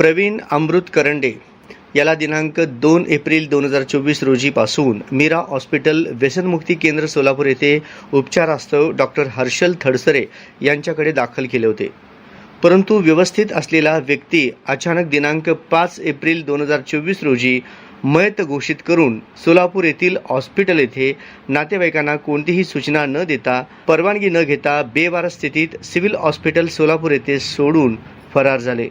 प्रवीण अमृत करंडे याला दिनांक दोन एप्रिल दोन हजार चोवीस रोजीपासून मीरा हॉस्पिटल व्यसनमुक्ती केंद्र सोलापूर येथे उपचारास्तव डॉक्टर हर्षल थडसरे यांच्याकडे दाखल केले होते. परंतु व्यवस्थित असलेला व्यक्ती अचानक दिनांक पाच एप्रिल दोन हजार चोवीस रोजी मयत घोषित करून सोलापूर येथील हॉस्पिटल येथे नातेवाईकांना कोणतीही सूचना न देता परवानगी न घेता बेवारस स्थितीत सिव्हिल हॉस्पिटल सोलापूर येथे सोडून फरार झाले.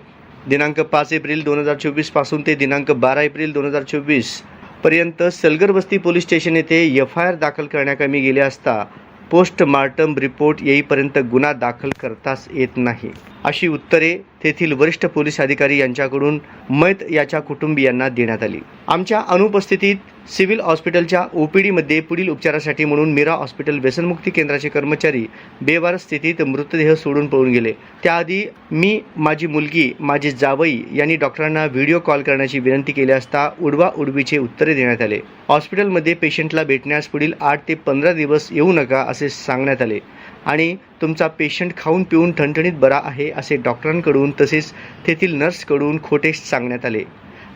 दिनांक पाच एप्रिल दोन हजार चोवीसपासून ते दिनांक बारा एप्रिल दोन हजार चोवीसपर्यंत सलगर बस्ती पोलीस स्टेशन येथे एफ आय आर दाखल करण्याकमी गेले असता पोस्टमार्टम रिपोर्ट येईपर्यंत गुन्हा दाखल करताच येत नाही. अशी उत्तरे तेथील वरिष्ठ पोलीस अधिकारी यांच्याकडून मैत याच्या कुटुंबियांना देण्यात आली. आमच्या अनुपस्थितीत सिव्हिल हॉस्पिटलच्या ओपीडीमध्ये पुढील उपचारासाठी म्हणून मीरा हॉस्पिटल व्यसनमुक्ती केंद्राचे कर्मचारी बेवार स्थितीत मृतदेह सोडून पळून गेले. त्याआधी मी माझी मुलगी माझे जावई यांनी डॉक्टरांना व्हिडिओ कॉल करण्याची विनंती केली असता उडवा उडवीचे उत्तरे देण्यात आले. हॉस्पिटलमध्ये पेशंटला भेटण्यास पुढील आठ ते पंधरा दिवस येऊ नका असे सांगण्यात आले. आणि तुमचा पेशंट खाऊन पिऊन ठणठणीत बरा आहे असे डॉक्टरांकडून तसेच तेथील नर्सकडून खोटे सांगण्यात आले.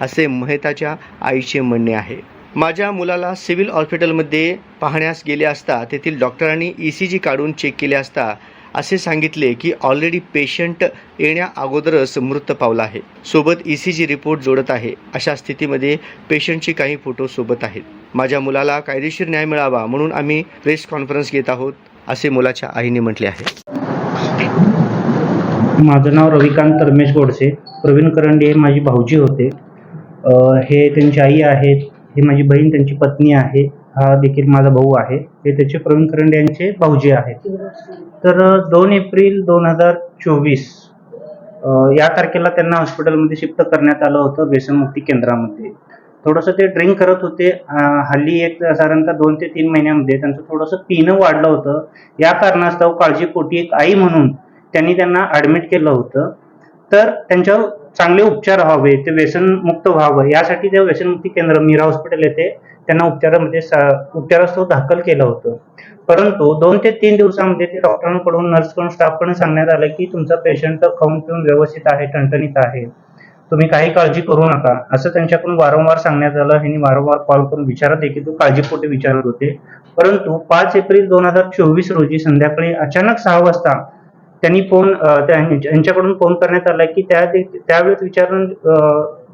असे महताच्या आईचे म्हणणे आहे. माझ्या मुलाला सिव्हिल हॉस्पिटलमध्ये पाहण्यास गेले असता तेथील डॉक्टरांनी ई सी जी काढून चेक केले असता असे सांगितले की ऑलरेडी पेशंट येण्या अगोदरच मृत पावला आहे. सोबत ई सी जी रिपोर्ट जोडत आहे. अशा स्थितीमध्ये पेशंटचे काही फोटो सोबत आहेत. माझ्या मुलाला कायदेशीर न्याय मिळावा म्हणून आम्ही प्रेस कॉन्फरन्स घेत आहोत. असे मुलाच्या आईने म्हटले आहे. माझं नाव रविकांत रमेश गोडसे. प्रवीण करंडे हे माझी भाऊजी होते. हे त्यांची आई आहेत. हे माझी बहीण त्यांची पत्नी आहे. हा देखील माझा भाऊ आहे. हे त्याचे प्रवीण करंडे यांचे भाऊजी आहेत. तर दोन एप्रिल दोन हजार चोवीस या तारखेला त्यांना हॉस्पिटलमध्ये शिफ्ट करण्यात आलं होतं व्यसनमुक्ती केंद्रामध्ये. थोडंसं ते ड्रिंक करत होते. हल्ली एक साधारणतः दोन ते तीन महिन्यामध्ये त्यांचं थोडंसं पिणं वाढलं होतं. या कारणास्तव काळजीपोटी एक आई म्हणून त्यांनी त्यांना ॲडमिट केलं होतं. तर त्यांच्यावर चांगले उपचार व्हावे ते व्यसनमुक्त व्हावं यासाठी ते व्यसनमुक्ती केंद्र मीरा हॉस्पिटल येथे त्यांना उपचारामध्ये सा- उपचारास्तव दाखल केलं होतं. परंतु दोन ते तीन दिवसामध्ये ते डॉक्टरांकडून नर्सकडून स्टाफकडून सांगण्यात आलं की तुमचा पेशंट खाऊन पिऊन व्यवस्थित आहे ठणठणीत आहे. तुम्ही काही काळजी करू नका असं त्यांच्याकडून वारंवार सांगण्यात आलं. ह्यांनी वारंवार कॉल करून विचारत की तू काळजीपोटी विचारत होते. परंतु पाच एप्रिल दोन हजार चोवीस रोजी संध्याकाळी अचानक सहा वाजता त्यांनी फोन त्या- यांच्याकडून फोन करण्यात आला की त्या त्यावेळेस विचारून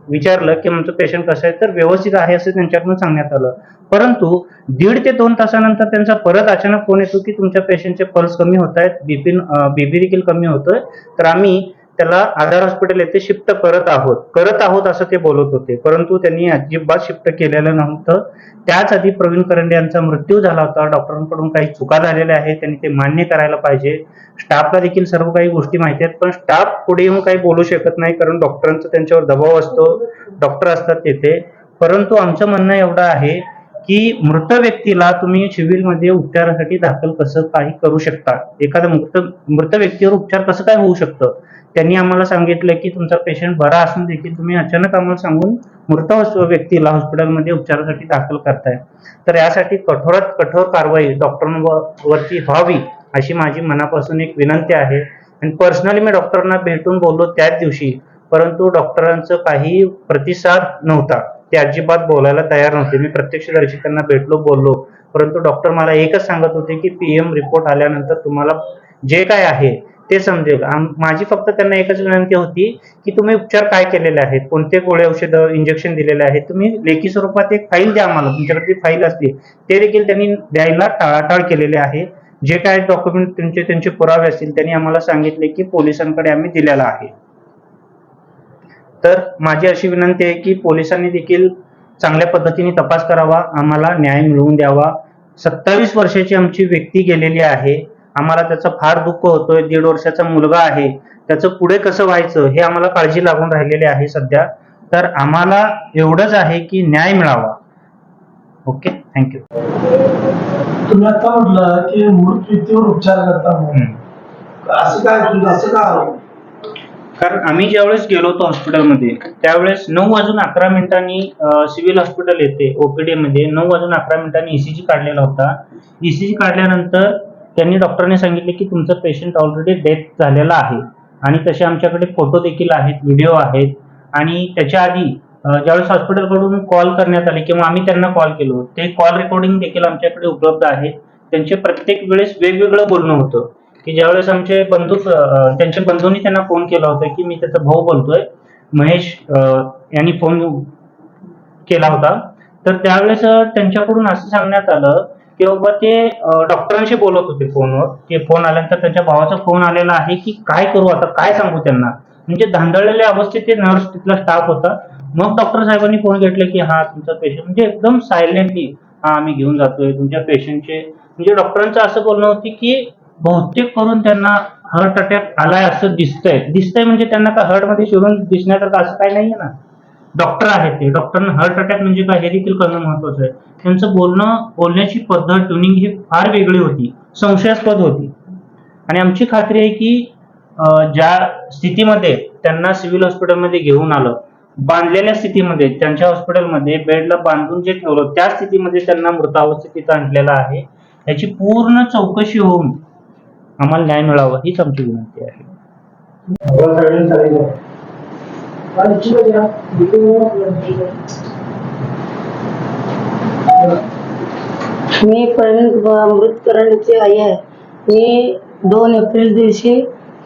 विचारलं की आमचं पेशंट कसं आहे? तर व्यवस्थित आहे असं त्यांच्याकडून सांगण्यात आलं. परंतु दीड ते दोन तासानंतर त्यांचा परत अचानक फोन येतो की तुमच्या पेशंटचे पल्स कमी होत आहेत बीपी बीपी देखील कमी होतोय. तर आम्ही त्याला आधार हॉस्पिटल येथे शिफ्ट करत आहोत. करत आहोत असं ते बोलत होते. परंतु त्यांनी अजिबात शिफ्ट केलेलं नव्हतं. त्याच आधी प्रवीण करंडे यांचा मृत्यू झाला होता. डॉक्टरांकडून काही चुका झालेल्या आहेत. त्यांनी ते मान्य करायला पाहिजे. स्टाफला देखील सर्व काही गोष्टी माहिती आहेत. पण स्टाफ पुढे येऊन काही बोलू शकत नाही कारण डॉक्टरांचा त्यांच्यावर दबाव असतो. डॉक्टर असतात तेथे. परंतु आमचं म्हणणं एवढं आहे की मृत व्यक्तीला तुम्ही सिव्हिलमध्ये उपचारासाठी दाखल कसं काही करू शकता? एखाद्या मृत मृत व्यक्तीवर उपचार कसं काय होऊ शकतं? त्यांनी आम्हाला सांगितलं की तुमचा पेशंट बरा असून देखील तुम्ही अचानक आम्हाला सांगून मृत व्यक्तीला हॉस्पिटलमध्ये उपचारासाठी दाखल करताय. तर यासाठी कठोरात कठोर कारवाई डॉक्टरांवरती व्हावी अशी माझी मनापासून एक विनंती आहे. आणि पर्सनली मी डॉक्टरांना भेटून बोललो त्याच दिवशी परंतु डॉक्टरांचं काही प्रतिसाद नव्हता. ते अजिबात बोलायला तयार नव्हते. मी प्रत्यक्षदर्शी त्यांना भेटलो बोललो. परंतु डॉक्टर मला एकच सांगत होते की पीएम रिपोर्ट आल्यानंतर तुम्हाला जे काय आहे ते समजेल. माझी फक्त त्यांना एकच विनंती होती की तुम्ही उपचार काय केलेले आहेत? कोणते गोळे औषधं इंजेक्शन दिलेले आहेत? तुम्ही लेखी स्वरूपात एक फाईल द्या आम्हाला. तुमच्याकडे ती फाईल असली ते देखील त्यांनी द्यायला टाळाटाळ केलेले आहे. जे काय डॉक्युमेंट तुमचे त्यांचे पुरावे असतील त्यांनी आम्हाला सांगितले की पोलिसांकडे आम्ही दिलेला आहे. तर माझी अशी विनंती आहे की पोलिसांनी देखील चांगल्या पद्धतीने तपास करावा आम्हाला न्याय मिळवून द्यावा. सत्तावीस वर्षाची आमची व्यक्ती गेलेली आहे. आम्हाला त्याचं फार दुःख होतोय. दीड वर्षाचा मुलगा आहे. त्याचं पुढे कसं व्हायचं हे आम्हाला काळजी लागून राहिलेली आहे सध्या. तर आम्हाला एवढंच आहे की न्याय मिळावा. ओके? थँक्यू तुम्ही आता म्हटलं की व्यक्तीवर उपचार करता असं काय असं का कारण आम्ही ज्यावेळेस गेलो होतो हॉस्पिटलमध्ये त्यावेळेस नऊ वाजून अकरा मिनिटांनी सिव्हिल हॉस्पिटल येते ओपीडी मध्ये. नऊ वाजून अकरा मिनिटांनी ईसीजी काढलेला होता. ईसीजी काढल्यानंतर त्यांनी डॉक्टरने सांगितले की तुमचा पेशंट ऑलरेडी डेथ झालेला आहे. आणि तसे आमच्याकडे फोटो देखील आहेत व्हिडिओ आहेत. आणि त्याच्या आधी ज्यावेळेस हॉस्पिटलकडून कॉल करण्यात आले किंवा आम्ही त्यांना कॉल केलो ते कॉल रेकॉर्डिंग देखील आमच्याकडे उपलब्ध आहे त्यांचे प्रत्येक वेळेस वेगवेगळं बोलणं होतं. की ज्यावेळेस आमचे बंधू त्यांच्या बंधूंनी त्यांना फोन केला होता की मी त्याचा भाऊ बोलतोय महेश यांनी फोन केला होता. तर त्यावेळेस त्यांच्याकडून असं सांगण्यात आलं की बाबा ते डॉक्टरांशी बोलत होते फोनवर. ते फोन आल्यानंतर त्यांच्या भावाचा फोन आलेला आहे की काय करू आता काय सांगू त्यांना? म्हणजे धांदळलेल्या अवस्थेत ते नर्स तिथला स्टाफ होता. मग डॉक्टर साहेबांनी फोन घेतला की हा तुमचा पेशंट म्हणजे एकदम सायलेंटली हा आम्ही घेऊन जातोय. तुमच्या पेशंटचे म्हणजे डॉक्टरांचं असं बोलणं होती की बहुतेक करून त्यांना हार्ट अटॅक आलाय असं दिसतंय. दिसतंय म्हणजे त्यांना का हार्टमध्ये शिरून दिसण्यासारखं असं काही नाहीये ना. डॉक्टर आहेत ते. डॉक्टरांना हार्ट अटॅक म्हणजे काय हे देखील करणं महत्वाचं आहे. त्यांचं बोलणं बोलण्याची पद्धत ट्युनिंग ही फार वेगळी होती. संशयास्पद होती. आणि आमची खात्री आहे की ज्या स्थितीमध्ये त्यांना सिव्हिल हॉस्पिटलमध्ये घेऊन आलं बांधलेल्या स्थितीमध्ये त्यांच्या हॉस्पिटलमध्ये बेडला बांधून जे ठेवलं त्या स्थितीमध्ये त्यांना मृतावस्थेत तिथं आणलेलं आहे. याची पूर्ण चौकशी होऊन आम्हाला न्याय मिळावा हीच आमची विनंती आहे. मी प्रवीण अमृतकरणची आई आहे. मी दोन एप्रिल दिवशी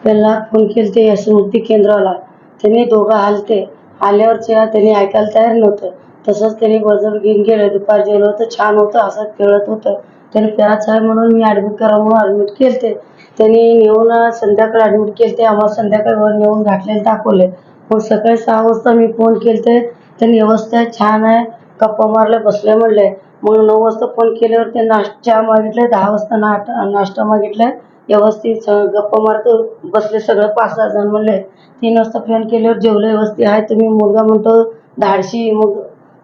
त्यांना फोन केलते स्मृती केंद्राला. त्यांनी दोघं आलते. आल्यावरच्या त्यांनी ऐकायला तयार नव्हतं. तसंच त्यांनी बजर घेऊन गेलं. दुपार जेवलं होतं छान होतं असं खेळत होतं. त्यांनी प्याच आहे म्हणून मी ॲडमिट करा म्हणून ॲडमिट केलते. त्यांनी नेऊन संध्याकाळी ॲडमिट केलते. आम्हाला संध्याकाळी वर नेऊन घातलेलं दाखवले. मग सकाळी सहा वाजता मी फोन केलते. त्यांनी व्यवस्था आहे छान आहे. गप्पा मारले बसले म्हणले. मग नऊ वाजता फोन केल्यावर ते नाश्ता मागितले. दहा वाजता नाट नाश्ता मागितलाय व्यवस्थित स- गप्पा मारतो बसले सगळं पाच सहा जण म्हणले. तीन वाजता फोन केल्यावर जेवलं व्यवस्थित आहे. तुम्ही मुलगा म्हणतो धाडशी मग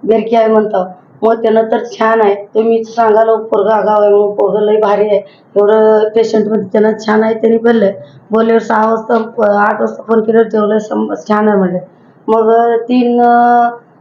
बेरकी आहे म्हणतो. मग त्यानं तर छान आहे. तुम्ही सांगाल पोरगा आगाव आहे मग पोरगं लई भारी आहे. एवढं पेशंटमध्ये त्यानं छान आहे त्यांनी बोलले बोलल्यावर सहा वाजता आठ वाजता फोन केल्यावर जेवलं सम छान आहे म्हणले. मग तीन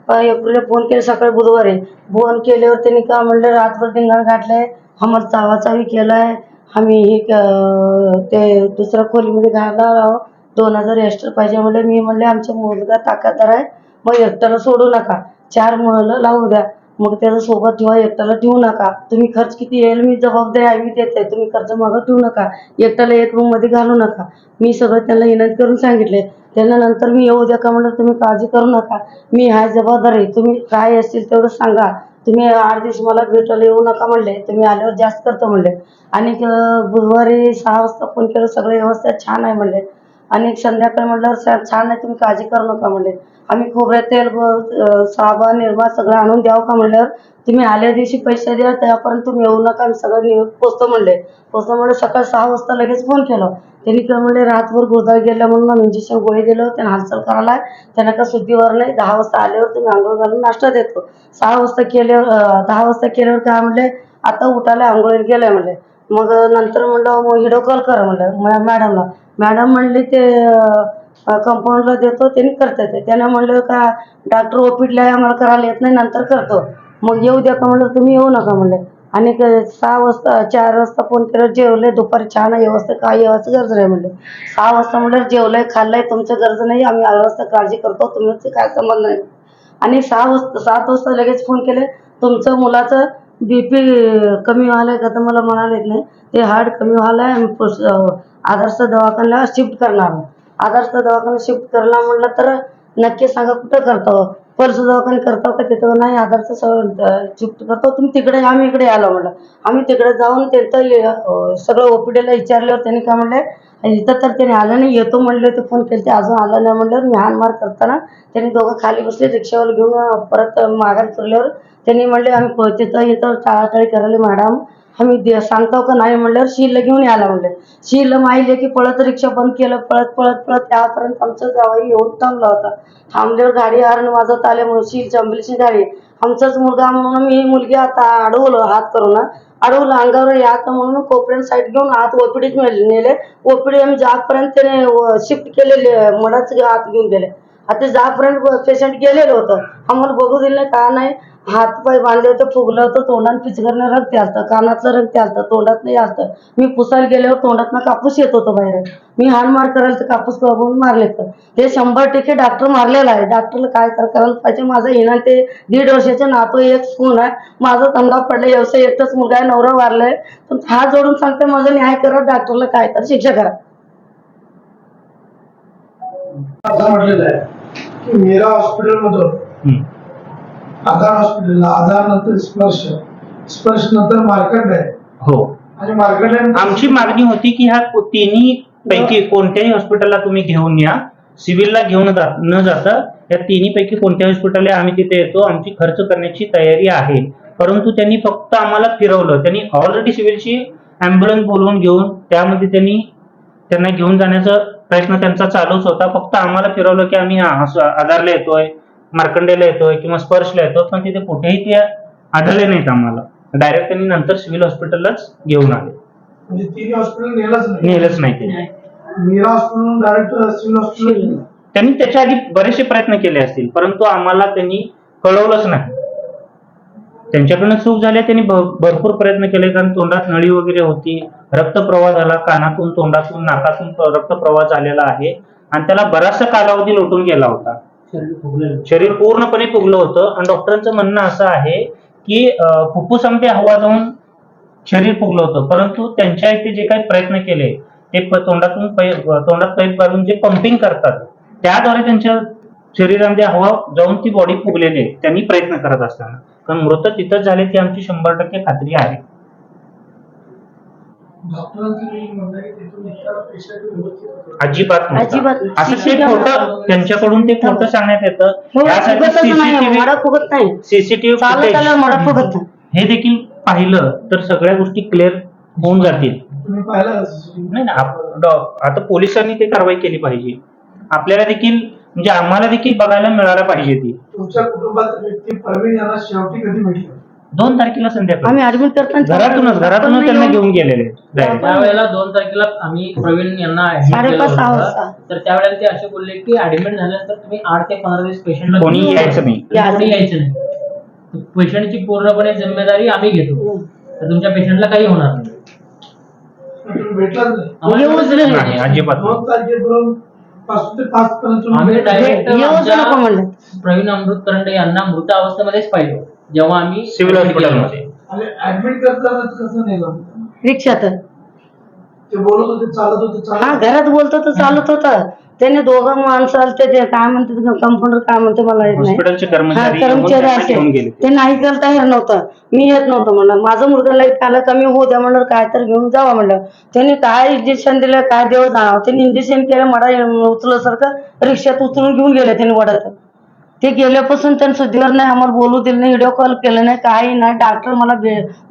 एप्रिलला फोन केले सकाळी बुधवारी. फोन केल्यावर त्यांनी का म्हणलं रातभर धिंगाण घातलंय हमर चावाचावी केलाय आम्ही हे क- ते दुसऱ्या खोलीमध्ये घालणार आहोत दोन हजार एक्स्ट्रा पाहिजे म्हणलं. मी म्हणले आमचा मुलगा ताकददार आहे. मग एकट्याला सोडू नका. चार मुलं लावू द्या. मग त्याला सोबत ठेवा एकट्याला ठेवू नका. तुम्ही खर्च किती येईल मी जबाबदारी आहे मी देते तुम्ही खर्च मागं ठेवू नका. एकट्याला एक रूममध्ये घालू नका. मी सगळं त्यांना विनंती करून सांगितले त्यांना नंतर मी येऊ द्या का म्हणलं तुम्ही काळजी करू नका. मी हाय जबाबदार. आहे तुम्ही काय असतील तेवढं सांगा. तुम्ही आठ दिवस मला भेटायला येऊ नका म्हणले. तुम्ही आल्यावर जास्त करतो म्हणले. आणि बुधवारी सहा वाजता फोन केलं सगळं व्यवस्था छान आहे म्हणले. आणि संध्याकाळी म्हटलं साहेब छान आहे तुम्ही काळजी करू नका म्हणले आम्ही खोबऱ्या तेल साबण निर्मा सगळं आणून द्यावं का म्हणल्यावर तुम्ही आल्या दिवशी पैसे द्या त्यापर्यंत तुम्ही येऊ नका आम्ही सगळं नेऊन पोचतो म्हणले पोचतो म्हणलं सकाळी सहा वाजता लगेच फोन केला. त्यांनी काय म्हणले रातभर गोंधळ गेला म्हणून इंजेक्शन गोळी दिलं त्यांना हालचाल करायला त्यांना का शुद्धीवर नाही दहा वाजता आल्यावर तुम्ही आंघोळ घालून नाश्ता देतो. सहा वाजता केल्यावर दहा वाजता केल्यावर काय म्हणले आता उठायला आंघोळीला गेलाय म्हणले मग नंतर म्हणलं मग व्हिडिओ कॉल करा म्हणलं मॅडमला मॅडम म्हणले ते कंपाऊंडला देतो त्यांनी करतात ते. त्यानं म्हणलं का डॉक्टर ओपीडला आम्हाला करायला येत नाही नंतर करतो. मग येऊ द्या का म्हणलं तुम्ही येऊ नका म्हणले. आणि सहा वाजता चार वाजता फोन केलं जेवले दुपारी छान येऊ व्यवस्था काय येवायचं गरज नाही म्हणले. सहा वाजता म्हणलं जेवलंय खाल्लंय तुमचं गरज नाही आम्ही व्यवस्था काळजी करतो तुम्ही काय संबंध नाही. आणि सहा वाजता सात वाजता लगेच फोन केले तुमचं मुलाचं बी पी कमी व्हायला का तर मला म्हणाले येत नाही. ते हार्ट कमी व्हायला आणि आदर्श दवाखान्याला शिफ्ट करणार. आदर्श दवाखाना शिफ्ट करणार म्हटलं तर नक्की सांगा कुठं करतो? पल्स दवाखाने करतो का तिथं? नाही आदर्श शिफ्ट करतो. तुम्ही तिकडे आम्ही इकडे आलो म्हटलं. आम्ही तिकडे जाऊन त्यांचं सगळं ओपीडीला विचारल्यावर त्यांनी काय म्हणले इथं तर त्याने आलं नाही. येतो म्हणले ते फोन केलं ते अजून आलं नाही म्हणल्यावर मी हानमार करताना त्यांनी दोघं खाली बसले रिक्षावर घेऊन परत माघार फिरल्यावर त्यांनी म्हणले आम्ही प- तिथं येतो टाळाटाळी करायला मॅडम. आम्ही दे सांगतो का नाही म्हणल्यावर शिरला घेऊन यायला म्हणले. शिरला माहिले की पळत रिक्षा बंद केलं पळत पळत पळत त्यापर्यंत आमचं जावई येऊन थांबला होता. थांबल्यावर गाडी हरण वाजत आल्यामुळे शिर जमलीची गाडी आमचाच मुलगा म्हणून मी मुलगी आता अडवलं हात करून अडवलं अंगावर यात म्हणून कोपऱ्यात साईड घेऊन आत ओपीडीत नेले. ओपीडी आम्ही जातपर्यंत त्याने शिफ्ट केलेले मडाच आत घेऊन गेले. आता जापर्यंत पेशंट गेलेलं होतं. आम्हाला बघू दिलं काय का नाही. हातपाय बांधले होते फुगलं होतं तोंडात पिचकरनं रक्त आलतं कानातलं रक्त आलतं तोंडात नाही आलतं मी पुसायला गेल्यावर तोंडातनं कापूस येत होतो बाहेर. मी हाण मार करायला तर कापूस करून मारले तर. ते शंभर टक्के डॉक्टर मारलेला आहे. डॉक्टरला काय तर करायला पाहिजे. माझं येणार ते दीड वर्षाचे नातू एक सून आहे. माझा तंगा पडला व्यवसाय एकटाच मुलगा आहे. नवरा वारलाय. पण हात जोडून सांगते माझं न्याय करा. डॉक्टरला काय तर शिक्षा करा. असं म्हटलेलं आहे. की मीरा हॉस्पिटल मधून हम्म. आधार हॉस्पिटलला. आधार नंतर स्पर्श. स्पर्श नंतर मार्कंड आहे हो. आणि मार्कंड आमची मागणी होती की ह्या तिन्ही पैकी कोणत्याही हॉस्पिटलला तुम्ही घेऊन या. सिव्हिलला घेऊन जा न जाता या तिन्ही पैकी कोणत्याही हॉस्पिटलला आम्ही तिथे येतो. आमची खर्च करण्याची तयारी आहे. परंतु त्यांनी फक्त आम्हाला फिरवलं. त्यांनी ऑलरेडी सिव्हिलची अँब्युलन्स बोलवून घेऊन त्यामध्ये त्यांनी त्यांना घेऊन जाण्याचा प्रयत्न त्यांचा चालूच होता. फक्त आम्हाला फिरवलं की आम्ही हा आधारला येतोय. मार्कंडेला येतोय किंवा स्पर्शला येतो पण तिथे कुठेही ते आढळले नाहीत आम्हाला. डायरेक्ट त्यांनी नंतर सिव्हिल हॉस्पिटललाच घेऊन आले. म्हणजे तिन्ही हॉस्पिटल नेलंच नाही. नेलंच नाही ते Meera hospital direct civil hospital त्यांनी त्याच्या आधी बरेचसे प्रयत्न केले असतील परंतु आम्हाला त्यांनी कळवलंच नाही. त्यांच्याकडनं चूक झाली त्यांनी भरपूर प्रयत्न केले कारण तोंडात नळी वगैरे होती रक्तप्रवाह झाला कानातून तोंडातून नाकातून रक्तप्रवाह झालेला आहे. आणि त्याला बराचसा कालावधी लोटून गेला होता. शरीर पूर्णपणे फुगलं होतं. आणि डॉक्टरांचं म्हणणं असं आहे की अं, फुफ्फुसामध्ये हवा जाऊन शरीर फुगलं होतं. परंतु त्यांच्या इथे जे काही प्रयत्न केले ते तोंडातून पै- तोंडात पैप घालून जे पंपिंग करतात त्याद्वारे त्यांच्या शरीरामध्ये हवा जाऊन ती बॉडी फुगलेली आहे. त्यांनी प्रयत्न करत असताना. कारण मृत तिथंच झाले ती आमची शंभर टक्के खात्री आहे डॉक्टरांचं मी म्हणणं आहे की तिथून निघताना पेशंट व्यवस्थित होतो. अजिबात नव्हता. अजिबात नाही. असं ते खोटं त्यांच्याकडून ते खोटं सांगण्यात येतं हो यासाठी फुगतच नाही सीसीटीव्ही मला फुगत नाही सीसीटीव्ही चालत आल्यावर मला फुगत नाही हे देखील पाहिलं तर सगळ्या गोष्टी क्लिअर होऊन जातील तुम्ही पाहिलं? नाही ना आप- डॉ- आता पोलिसांनी ते कारवाई केली पाहिजे आपल्याला देखील म्हणजे आम्हाला देखील बघायला मिळायला पाहिजे ती तुमच्या कुटुंबात व्यक्ती प्रवीण यांना शेवटी कधी भेटली दोन तारखेला संध्याकाळी. आम्ही ऍडमिट करताना घरातूनच घरातूनच त्यांना घेऊन गेलेले. direct. त्यावेळेला दोन तारखेला आम्ही प्रवीण यांना admit साडेपाच, सहा होतं. वाजता. तर त्यावेळेला ते असे बोलले की ऍडमिट झाल्यानंतर तुम्ही आठ ते पंधरा दिवस पेशंटला कोणी यायचं नाही. कोणी यायचं नाही. पेशंटची पूर्णपणे जिम्मेदारी आम्ही घेतो. तर तुमच्या पेशंटला काही होणार नाही. तुम्ही भेटलाच नाही. आम्हाला येऊच समजलं नाही. नाही. अजिबात नाही. दोन तारखेपर्यंत पासून ते पाच पर्यंत तुम्ही आम्ही भेटला. डायरेक्ट येऊच नको म्हणलं. प्रवीण अमृत करंडे यांना मृत अवस्थेमध्येच पाहिलं जेव्हा आम्ही सिव्हिल हॉस्पिटलमध्ये. आणि ऍडमिट करताना कसं नेलं रिक्षात ते बोलत होते चालत होते हा चालत घरात बोलतो तर चालत होतं. त्याने दोघं माणसं आलते ते काय म्हणते कंपाऊंडर काय म्हणते मला येत नाही. हॉस्पिटलचे हा कर्मचारी येऊन कर्मचारी त्यांना घेऊन गेले. असे ते नाही केलं तयार नव्हतं. मी येत नव्हतं म्हणलं. माझं मुलगा लाइट आलं कमी होऊ द्या म्हणलं काय तर घेऊन जावा म्हणलं. त्यांनी काय इंजेक्शन दिलं काय देव जाणावं त्यांनी इंजेक्शन केलं मडा उचलल्यासारखं रिक्षात उचलून घेऊन गेले त्यांनी वडत. ते गेल्यापासून त्यांनी सुद्धीवर नाही आम्हाला बोलू दिलं नाही व्हिडिओ कॉल केलं नाही काही नाही. डॉक्टर मला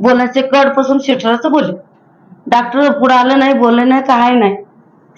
बोलायचे कडपासून सिस्टरच बोलले. डॉक्टर पुढे आलं नाही बोलले नाही काही नाही.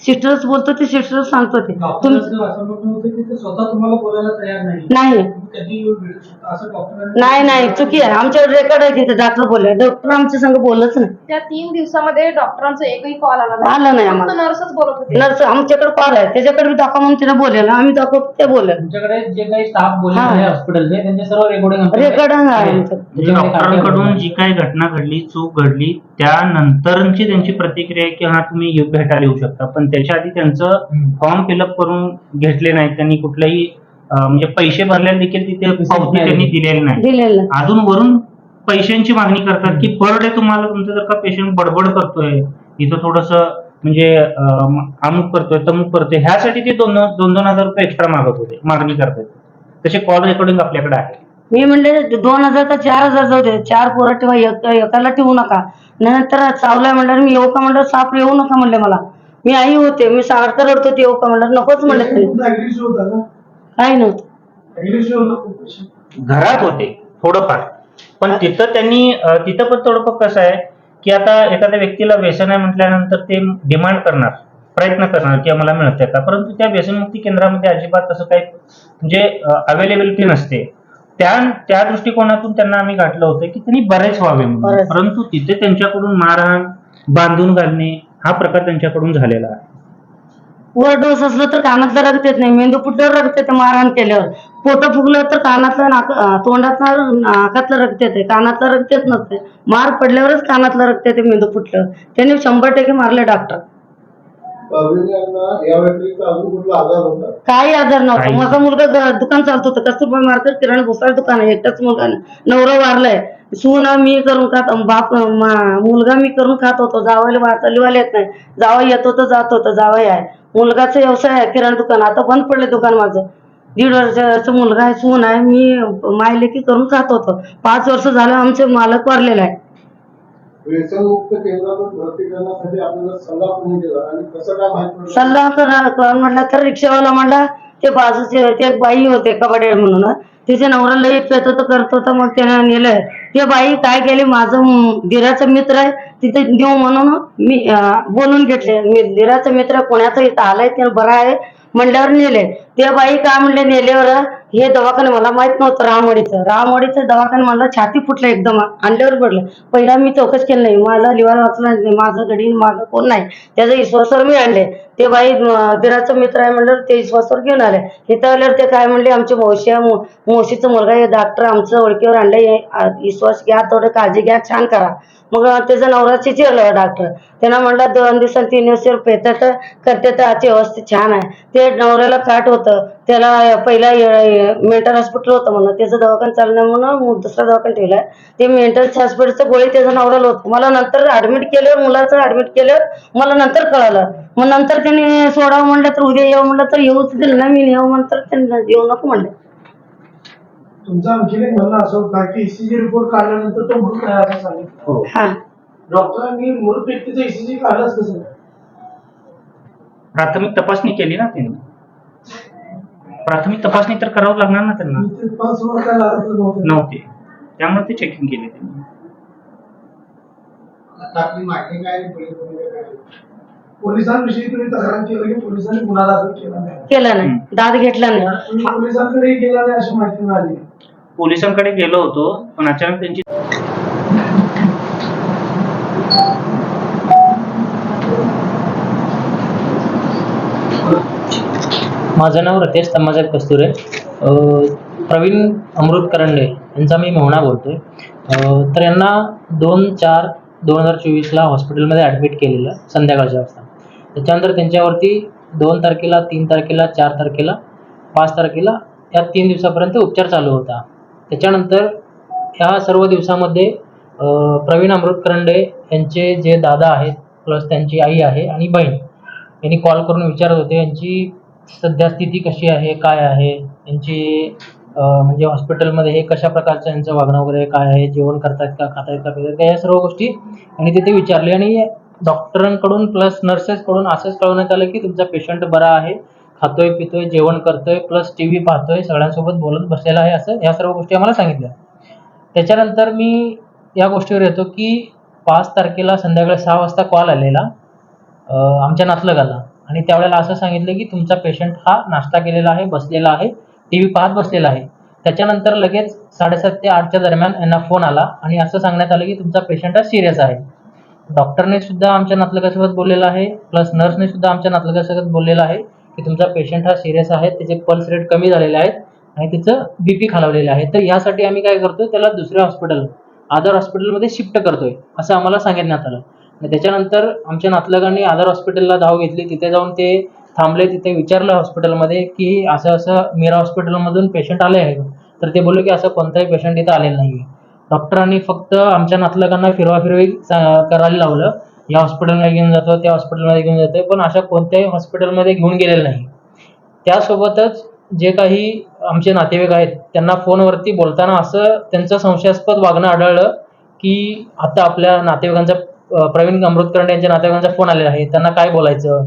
सिस्टरच बोलतो ते सिस्टरच सांगतो ते. तुम स्वतः तुम्हाला बोलायला तयार नाही. नाही. तुम्ही कधी येऊन भेटू शकता. असं डॉक्टरांनी नाही नाही. चुकी आहे. आमच्याकडे रेकॉर्ड आहे तिथे. डॉक्टर बोलले. डॉक्टर आमच्या संग बोलच नाही. त्या तीन दिवसामध्ये डॉक्टरांचा एकही कॉल आला आला नाही फक्त आम्हाला. नर्सच बोलत होते. नर्स आमच्याकडे कॉल आहे. त्याच्याकडे बी दाखवा म्हणून तिने बोलेलं आम्ही दाखवतो ते बोलले तुमच्याकडे जे काही स्टाफ बोलले हा. आहे हॉस्पिटलचे त्यांचे सर्व रेकॉर्डिंग रेकॉर्ड आहे आमचं. म्हणजे डॉक्टरांकडून जी काही घटना घडली चूक घडली त्यानंतरची त्यांची प्रतिक्रिया आहे की हा तुम्ही भेटायला येऊ शकता. पण त्याच्या आधी त्यांचं फॉर्म फिलअप करून घेतले नाही त्यांनी कुठल्याही अं, म्हणजे पैसे भरलेले देखील तिथे पावती त्यांनी दिलेली नाही दिलेलं अजून वरून पैशांची मागणी करतात की पर डे तुम्हाला तुमचं जर का पेशंट बडबड करतोय इथं थोडस म्हणजे अमुक करतोय तमुक करतोय ह्यासाठी ते दोन दोन दोन हजार रुपये एक्स्ट्रा मागत होते मागणी करतात तसे कॉल रेकॉर्डिंग आपल्याकडे आहे. मी म्हणले दोन हजार तर चार हजार जाऊ दे चार पोरं ठेवा एक एकाला ठेवू नका. नंतर चावलाय म्हणलं मी येऊ का म्हणलं साप येऊ नका म्हणले मला. मी आई होते मी सारखं रडत होते का म्हणलं नकोच म्हणलं त्यांनी अग्रेसिव्ह होता का? काही नव्हतं. घरात होते थोडंफार. पण तिथं त्यांनी तिथं पण थोडंफार कसं आहे की आता एखाद्या व्यक्तीला व्यसन आहे म्हटल्यानंतर ते डिमांड करणार प्रयत्न करणार की आम्हाला मिळतंय का? परंतु त्या व्यसनमुक्ती केंद्रामध्ये अजिबात तसं काही म्हणजे अवेलेबिलिटी नसते. त्या त्या दृष्टिकोनातून त्यांना आम्ही गाठलं होतं की त्यांनी बरेच व्हावे म्हणून. परंतु तिथे त्यांच्याकडून मारहाण बांधून घालणे हा प्रकार त्यांच्याकडून झालेला आहे. वर डोस असलं तर कानातलं रक्त येत नाही. मेंदू फुटल्यावर रक्त येते मारहाण केल्यावर. पोट फुगलं तर कानातलं नाक तोंडातलं नाकातलं रक्त येते कानातलं रक्त येत नसते मार पडल्यावरच कानातलं रक्त येते मेंदू फुटल्यावर. त्यांनी शंभर टक्के मारले डॉक्टर. काही आजार नव्हता. माझा मुलगा दुकान चालत होतं. कस्तुरबा मार्केट किराणा भुसाळ दुकान आहे. एकटाच मुलगा. नवरा वारलाय. सून मी करून खात बाप मा- मुलगा मी करून खात होतो. जावायला वाचालीवाले येत नाही. जावा येत होतं जात होतं. जावाई आहे. मुलगाचा व्यवसाय आहे किराणा दुकान. आता बंद पडले दुकान माझं. दीड वर्षाचा मुलगा आहे सून आहे. मी मायलेकी करून खात होतो. पाच वर्ष झालं आमचे मालक वारलेले आहे. सल्ला कर म्हटलं तर रिक्षावाला म्हणला ते बाजूचे ते एक बाई होते कबाडे म्हणून. तिचे नवरा लई पेत तर करत होतं मग त्याने नेलंय ते बाई काय केली? माझं दिराचा मित्र आहे तिथे घेऊ म्हणून मी बोलून घेतले. मी दिराचा मित्र पुण्याचा इथं आलाय ते बरा आहे. म्हणल्यावर नेले. ते बाई काय म्हणले नेल्यावर? हे दवाखाने मला माहीत नव्हतं रामवाडीचं. रामवाडीचं दवाखाने मला छाती फुटलं एकदम. आणल्यावर पडलं. पहिला मी चौकश केलं नाही. मला लिवार वाचला नाही. माझं गडी माझं कोण नाही. त्याचं विश्वासावर मी आणले. ते बाई बिराचं मित्र आहे म्हणलं ते विश्वासावर घेऊन आले. इथं आल्यावर ते काय म्हणले आमची मावशी आहे, मो- मावशीचा मुलगा हे डॉक्टर आमचं ओळखीवर आणले हे, विश्वास घ्या थोडं काळजी घ्या छान करा. मग त्याचा नवराची चिरलं डॉक्टर त्यांना म्हणलं दोन दिवसांनी तीन दिवस पेतात करते. तर आजची व्यवस्थित छान आहे. ते नवऱ्याला काट होतं. त्याला पहिला मेंटल हॉस्पिटल होतं म्हणून त्याचं दवाखाना चालू नाही म्हणून मग दुसरा दवाखाना ठेवलाय ते मेंटल हॉस्पिटलचं गोळी त्याचं नवऱ्याला होतं. मला नंतर ऍडमिट केल्यावर मुलाचं ऍडमिट केल्यावर मला नंतर कळालं. मग नंतर त्यांनी सोडावं म्हणलं तर उद्या येऊ म्हणलं तर येऊच दिलं नाही मी येऊ म्हणतर त्यांनी येऊ नको म्हणले. तुमचा आणखीन एक म्हणणं असं होता की ईसीजी रिपोर्ट काढल्यानंतर तो मृत आहे असं सांगितलं. हो. हा. डॉक्टरांनी मृत व्यक्तीचा ईसीजी काढलाच कसं? प्राथमिक तपासणी केली ना त्यांनी? प्राथमिक तपासणी तर करावं लागणार ना त्यांना. नव्हतं. त्यामुळे ते चेकिंग केले त्यांनी? पोलिसांविषयी तुम्ही तक्रार केली की पोलिसांनी गुन्हा दाखल केला नाही. केलं नाही. दाद घेतला नाही. तुम्ही पोलिसांकडेही गेला नाही अशी माहिती मिळाली. पोलिसांकडे गेलो होतो पण अचानक त्यांची माझं नाव रतेश तम्मासाहेब कस्तुरे. प्रवीण अमृत करंडे यांचा मी मोहना बोलतोय. तर यांना दोन चार दोन हजार चोवीसला हॉस्पिटलमध्ये ॲडमिट केलेलं संध्याकाळच्या वाजता त्याच्यानंतर त्यांच्यावरती दोन तारखेला तीन तारखेला चार तारखेला पाच तारखेला या तीन दिवसापर्यंत उपचार चालू होता. त्याच्यानंतर ह्या सर्व दिवसामध्ये प्रवीण अमृत करंडे यांचे जे दादा आहेत प्लस त्यांची आई आहे आणि बहीण यांनी कॉल करून विचारत होते. यांची सध्या स्थिती कशी आहे काय आहे? यांची म्हणजे हॉस्पिटलमध्ये हे कशा प्रकारचं यांचं वागणं वगैरे काय आहे जेवण करतात का खातायत का पितात का या सर्व गोष्टी आणि तिथे विचारले आणि डॉक्टरांकडून प्लस नर्सेसकडून असंच कळवण्यात आलं की तुमचा पेशंट बरा आहे खातोय पितोय जेवण करतोय प्लस टी व्ही पाहतोय सगळ्यांसोबत बोलत बसलेला आहे असं ह्या सर्व गोष्टी आम्हाला सांगितल्या. त्याच्यानंतर मी या गोष्टीवर येतो की पाच तारखेला संध्याकाळी सहा वाजता कॉल आलेला आमच्या नातलगाला. आणि त्यावेळेला असं सांगितलं की तुमचा पेशंट हा नाश्ता केलेला आहे बसलेला आहे टी व्ही पाहत बसलेला आहे. त्याच्यानंतर लगेच साडेसात ते आठच्या दरम्यान यांना फोन आला आणि असं सांगण्यात आलं की तुमचा पेशंट हा सिरियस आहे. डॉक्टरने सुद्धा आमच्या नातलगासोबत बोललेलं आहे प्लस नर्सने सुद्धा आमच्या नातलगासोबत बोललेलं आहे की तुमचा पेशंट हा सिरियस आहे त्याचे पल्स रेट कमी झालेले आहेत आणि त्याचं बी पी खालावलेलं आहे. तर यासाठी आम्ही काय करतो त्याला दुसऱ्या हॉस्पिटल आदर हॉस्पिटलमध्ये शिफ्ट करतोय असं आम्हाला सांगितण्यात आलं. त्याच्यानंतर आमच्या नातलगांनी आधार हॉस्पिटलला धाव घेतली. तिथे जाऊन ते थांबले. तिथे विचारलं हॉस्पिटलमध्ये की असं असं मीरा हॉस्पिटलमधून पेशंट आले आहे तर ते बोलले की असं कोणताही पेशंट इथं आलेलं नाही डॉक्टरांनी फक्त आमच्या नातलगांना फिरवाफिरवी सा- करायला लावलं. या हॉस्पिटलला घेऊन जातो त्या हॉस्पिटलमध्ये घेऊन जातो पण अशा कोणत्याही हॉस्पिटलमध्ये घेऊन गेलेलं नाही. त्यासोबतच जे काही आमचे नातेवाईक आहेत त्यांना फोनवरती बोलताना असं त्यांचं संशयास्पद वागणं आढळलं की आता आपल्या नातेवाईकांचा प्रवीण अमृतकरण यांच्या नातेवाईकांचा फोन आलेला आहे. त्यांना काय बोलायचं?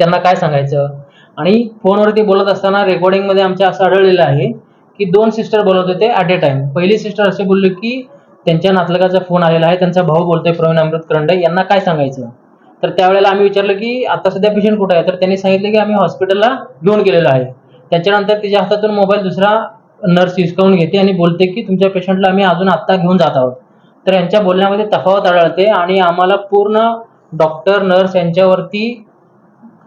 त्यांना काय सांगायचं? आणि फोनवरती बोलत असताना रेकॉर्डिंगमध्ये आमच्या असं आढळलेलं आहे की दोन सिस्टर बोलत होते ॲट ए टाइम पहिली सिस्टर असे बोलले की त्यांच्या नातलगाचा फोन आलेला आहे. त्यांचा भाऊ बोलतोय प्रवीण अमृत करंडे यांना काय सांगायचं? तर त्यावेळेला आम्ही विचारलं की आता सध्या पेशंट कुठे आहे? तर त्यांनी सांगितलं की आम्ही हॉस्पिटलला घेऊन गेलेलो आहे. त्याच्यानंतर तिच्या हातातून मोबाईल दुसरा नर्स हिसकावून घेते आणि बोलते की तुमच्या पेशंटला आम्ही अजून आत्ता घेऊन जात आहोत. तर यांच्या बोलण्यामध्ये तफावत आढळते आणि आम्हाला पूर्ण डॉक्टर नर्स यांच्यावरती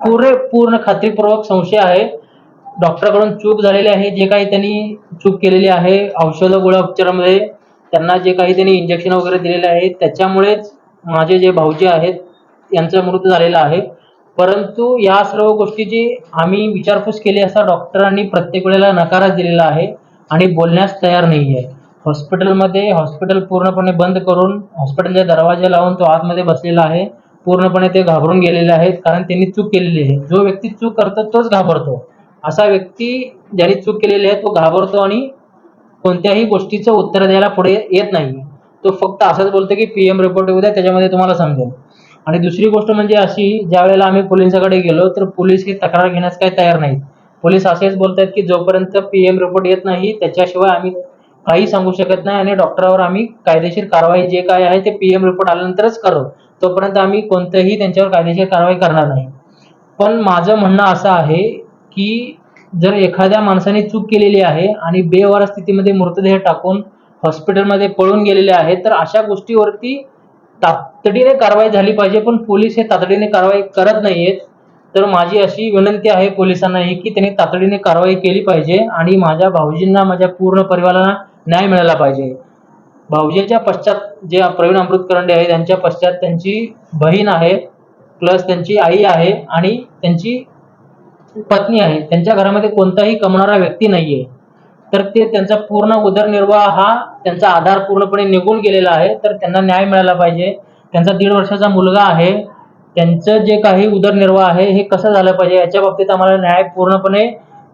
पुरे पूर्ण खात्रीपूर्वक संशय आहे. डॉक्टरकडून चूक झालेली आहे जे काही त्यांनी चूक केलेली आहे औषध गोळ्या उपचारामध्ये त्यांना जे काही त्यांनी इंजेक्शन वगैरे दिलेले आहे त्याच्यामुळेच माझे जे भाऊजी आहेत यांचा मृत्यू झालेला आहे. परंतु या सर्व गोष्टीची आम्ही विचारपूस केली असता डॉक्टरांनी प्रत्येक वेळेला नकारच दिलेला आहे आणि बोलण्यास तयार नाही आहे हॉस्पिटलमध्ये हॉस्पिटल पूर्णपणे बंद करून हॉस्पिटलच्या दरवाजे लावून तो आतमध्ये बसलेला आहे. पूर्णपणे ते घाबरून गेलेले आहेत कारण त्यांनी चूक केलेली आहे. जो व्यक्ती चूक करतो तोच घाबरतो. असा व्यक्ती ज्याने चूक केलेली आहे तो घाबरतो आणि कोणत्याही गोष्टीचं उत्तर द्यायला पुढे येत नाही. तो फक्त असंच बोलतो की पी एम रिपोर्ट येऊ द्या त्याच्यामध्ये तुम्हाला समजेल. आणि दुसरी गोष्ट म्हणजे अशी ज्या वेळेला आम्ही पोलिसाकडे गेलो तर पोलीस ही तक्रार घेण्यास काही तयार नाहीत. पोलीस असेच बोलतात की जोपर्यंत पी एम रिपोर्ट येत नाही त्याच्याशिवाय आम्ही काही सांगू शकत नाही आणि डॉक्टरावर आम्ही कायदेशीर कारवाई जे काय आहे ते पी एम रिपोर्ट आल्यानंतरच करू. तोपर्यंत आम्ही कोणतंही त्यांच्यावर कायदेशीर कारवाई करणार नाही. पण माझं म्हणणं असं आहे की जर एखाद्या माणसाने चूक केलेली आहे आणि बेवार स्थितीमध्ये मृतदेह टाकून हॉस्पिटलमध्ये पळून गेलेले आहे तर अशा गोष्टीवरती तातडीने कारवाई झाली पाहिजे पण पोलीस हे तातडीने कारवाई करत नाहीयेत. तर माझी अशी विनंती आहे पोलिसांनाही की त्यांनी तातडीने कारवाई केली पाहिजे आणि माझ्या भाऊजींना माझ्या पूर्ण परिवाराला न्याय मिळाला पाहिजे. भाऊजींच्या पश्चात जे प्रवीण अमृत करंडे आहे त्यांच्या पश्चात त्यांची बहीण आहे प्लस त्यांची आई आहे आणि त्यांची पत्नी आहे. त्यांच्या घरामध्ये कोणताही कमवणारा व्यक्ती नाहीये. तर ते त्यांचा पूर्ण उदरनिर्वाह हा त्यांचा आधार पूर्णपणे निघून गेलेला आहे. तर त्यांना न्याय मिळाला पाहिजे. त्यांचा दीड वर्षाचा मुलगा आहे. त्यांचं जे काही उदरनिर्वाह आहे हे कसं झालं पाहिजे याच्या बाबतीत आम्हाला न्याय पूर्णपणे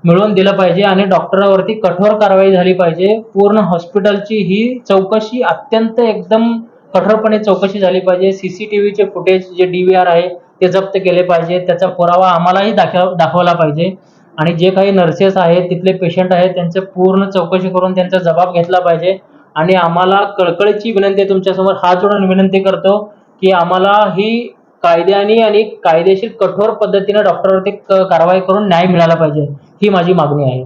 मिळवून दिलं पाहिजे आणि डॉक्टरावरती कठोर कारवाई झाली पाहिजे. पूर्ण हॉस्पिटलची ही चौकशी अत्यंत एकदम कठोरपणे चौकशी झाली पाहिजे. सीसीटीव्हीचे फुटेज जे डी व्ही आर आहे ते जप्त केले पाहिजे. त्याचा पुरावा आम्हालाही दाखव दाखवला पाहिजे. आणि जे काही नर्सेस आहेत तिथले पेशंट आहेत त्यांचं पूर्ण चौकशी करून त्यांचा जबाब घेतला पाहिजे. आणि आम्हाला कळकळीची विनंती तुमच्यासमोर. हात जोडून विनंती करतो की आम्हाला ही कायद्याने आणि कायदेशीर कठोर पद्धतीने डॉक्टरवरती कारवाई करून न्याय मिळाला पाहिजे. ही माझी मागणी आहे.